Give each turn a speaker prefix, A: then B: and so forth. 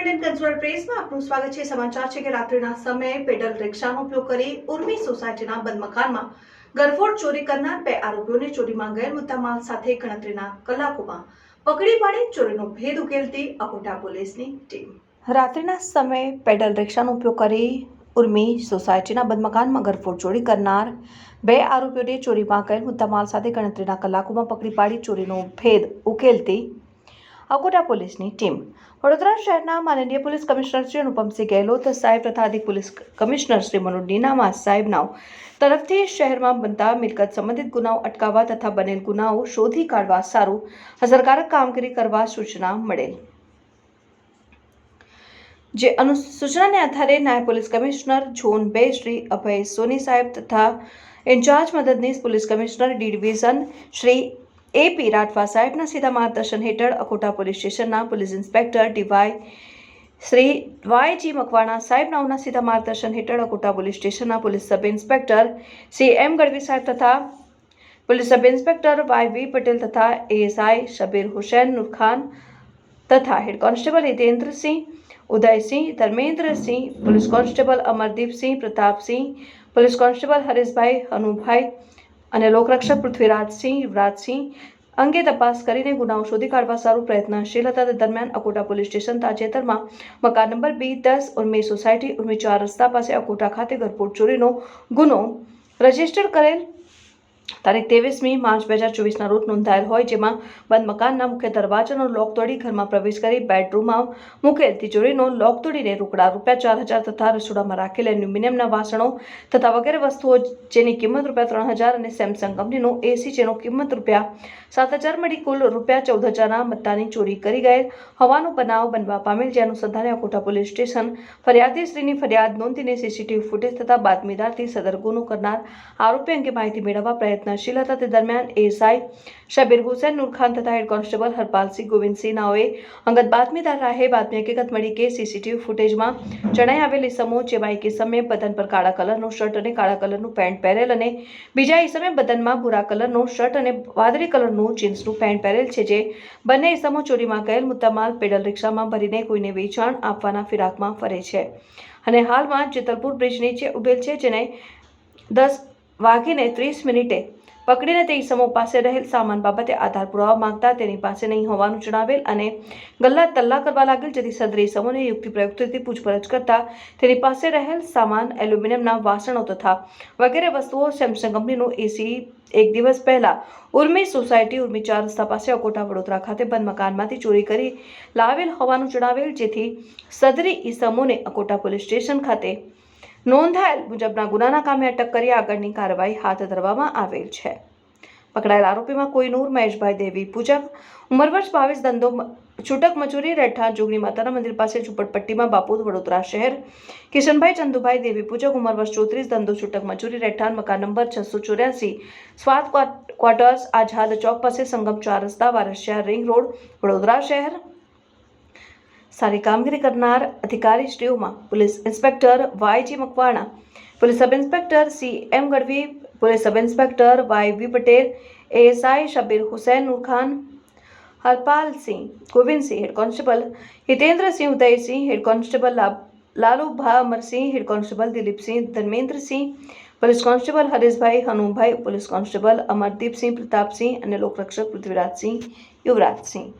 A: Indian consumer પ્રેસમાં આપનું સ્વાગત છે. સમાચાર છે કે રાત્રિના સમયે પેડલ રિક્ષાનો ઉપયોગ કરી ઉર્મી સોસાયટીના બંધ મકાનમાં ગરફોડ ચોરી કરનાર બે આરોપીઓને ચોરીમાં ગયેલ મુદ્દામાલ સાથે ગણતરીના કલાકોમાં પકડી પાડી ચોરીનો ભેદ ઉકેલતી અકોટા પોલીસની ટીમ. રાત્રિના સમયે પેડલ રિક્ષાનો ઉપયોગ કરી ઉર્મી સોસાયટીના બંધ મકાનમાં ગરફોડ ચોરી કરનાર બે આરોપીઓને ચોરીમાં ગયેલ મુદ્દામાલ સાથે ગણતરીના કલાકોમાં પકડી પાડી ચોરીનો ભેદ ઉકેલતી અકોટા પોલીસની ટીમ. વડોદરા શહેરના માનનીય પોલીસ કમિશનર શ્રી અનુપમસિંહ ગેહલોત, સાહેબ તથા અધિક પોલીસ કમિશનર શ્રી મનોજ નીનામા સાહેબના તરફથી શહેરમાં બનતા મિલકત સંબંધિત ગુનાઓ અટકાવવા તથા બનેલ ગુનાઓ શોધી કાઢવા સારું અસરકારક કામગીરી કરવા સૂચના મળેલ. જે અનુસૂચનાને આધારે નાયબ પોલીસ કમિશનર ઝોન બે શ્રી અભય સોની સાહેબ તથા ઇન્ચાર્જ મદદનીશ police commissioner D division Shri A P Rathwa સાહેબના સીધા માર્ગદર્શન હેઠળ અકોટા પોલીસ સ્ટેશનના police inspector D Y Shri Y G Makwana સાહેબ નાઓના સીધા માર્ગદર્શન હેઠળ અકોટા પોલીસ સ્ટેશનના police sub inspector Shri M Gadhvi સાહેબ તથા police sub inspector Y V Patel તથા એએસઆઈ શબીર હુસૈન નુરખાન તથા head constable Hitendrasinh, Udaysinh, Dharmendrasinh, police constable Amardeepsinh, Pratapsinh, police constable Hareshbhai, Hanubhai અને લોકરક્ષક પૃથ્વીરાજસિંહ યુવરાજસિંહ અંગે તપાસ કરીને ગુનાઓ શોધી કાઢવા સારું પ્રયત્નશીલ હતા. દરમિયાન અકોટા પોલીસ સ્ટેશન તાજેતરમાં મકાન નંબર બી દસ ઉર્મી સોસાયટી, ઉર્મી ચાર રસ્તા પાસે અકોટા ખાતે ગરફોડ ચોરીનો ગુનો રજિસ્ટર કરેલ તારીખ ત્રેવીસમી માર્ચ બે હજાર ચોવીસના રોજ નોંધાયેલ હોય, જેમાં બંધ મકાનના મુખ્ય દરવાજાનો લોક તોડી ઘરમાં પ્રવેશ કરી બેડરૂમમાં મૂકેલ તિજોરીનો લોક તોડીને રોકડા રૂપિયા ચાર હજાર તથા રસોડામાં રાખેલ એલ્યુમિનિયમના વાસણો તથા વગેરે વસ્તુઓ જેની કિંમત રૂપિયા ત્રણ હજાર અને સેમસંગ કંપનીનો એસી જેનો કિંમત રૂપિયા સાત હજાર મળી કુલ રૂપિયા ચૌદ હજારના મત્તાની ચોરી કરી ગયેલ હોવાનો બનાવ બનવા પામેલ. જે અનુસંધાને અકોટા પોલીસ સ્ટેશન ફરિયાદીશ્રીની ફરિયાદ નોંધીને સીસીટીવી ફૂટેજ તથા બાતમીદારથી સદર ગુનો કરનાર આરોપી અંગે માહિતી મેળવવા પ્રયત્નશીલ હતા તે દરમિયાન એસઆઈ શબીર હુસેન નૂરખાન તથા હેડ કોન્સ્ટેબલ હરપાલસિંહ ગોવિંદસિંહ નાઓએ અંગત બાતમીદાર રાહે બાતમી હકીકત મળી કે સીસીટીવી ફૂટેજમાં જણાઈ આવેલ ઇસમો જેમાં એક ઇસમે બદન પર કાળા કલરનો શર્ટ અને કાળા કલરનું પેન્ટ પહેરેલ અને બીજા ઇસમે બદનમાં ભૂરા કલરનો શર્ટ અને વાદળી કલરનું જીન્સનું પેન્ટ પહેરેલ છે જે બંને ઇસમો ચોરીમાં ગયેલ મુદ્દામાલ પેડલ રિક્ષામાં ભરીને કોઈને વેચાણ આપવાના ફિરાકમાં ફરે છે અને હાલમાં જેતલપુર બ્રિજ નીચે ઉભેલ છે જેને દસ વાગીને ત્રીસ મિનિટે પકડીને તે ઈસમો પાસે રહેલ સામાન બાબતે આધાર પુરાવા માંગતા તેની પાસે નહીં હોવાનું જણાવેલ અને ગલ્લા તલ્લા કરવા લાગેલ, જેથી સદરે ઈસમોને યુક્તિ પ્રયુક્તિથી પૂછપરછ કરતા તેની પાસે રહેલ સામાન એલ્યુમિનિયમના વાસણો તથા વગેરે વસ્તુઓ સેમસંગ કંપનીનું એસી એક દિવસ પહેલા ઉર્મી સોસાયટી, ઉર્મી ચાર રસ્તા પાસે અકોટા વડોદરા ખાતે બંધ મકાનમાંથી ચોરી કરી લાવેલ હોવાનું જણાવેલ, જેથી સદરી ઈસમોને અકોટા પોલીસ સ્ટેશન ખાતે નોંધાયેલ મુજબના ગુનાના કામે અટક કરી આગળની કાર્યવાહી હાથ ધરવામાં આવેલ છે. પકડાયેલ આરોપીમાં કોઈ નૂર, મહેશભાઈ દેવી, પૂજક, ઉંમર વર્ષ બાવીસ, ધંધો છૂટક મજૂરી, રહેઠાણ, જોગણી માતાના મંદિર પાસે ઝુંપડપટ્ટીમાં બાપુદ વડોદરા શહેર. કિશનભાઈ ચંદુભાઈ દેવી, પૂજક, ઉંમર વર્ષ ચોત્રીસ, ધંધો છૂટક મજૂરી, રહેઠાણ, મકાન નંબર છસો ચોર્યાસી, સ્વાદ ક્વા- ક્વાર્ટર્સ, આઝાદ ચોક પાસે સંગમ ચાર રસ્તા, વારસિયા રિંગ રોડ, વડોદરા શહેર. સારી કામગીરી કરનાર અધિકારીશ્રીઓમાં police inspector Y G Makwana, police sub inspector C M Gadhvi, police sub inspector Y V Patel, ASI Shabbir Hussain Noorkhan Harpalsinh Govindsinh head constable Hitendrasinh Udaysinh head constable Lalubha Amarsinh head constable Dilipsinh Dharmendrasinh police constable, Hareshbhai Hanubhai police constable Amardeepsinh Pratapsinh અને લોકરક્ષક પૃથ્વીરાજસિંહ યુવરાજસિંહ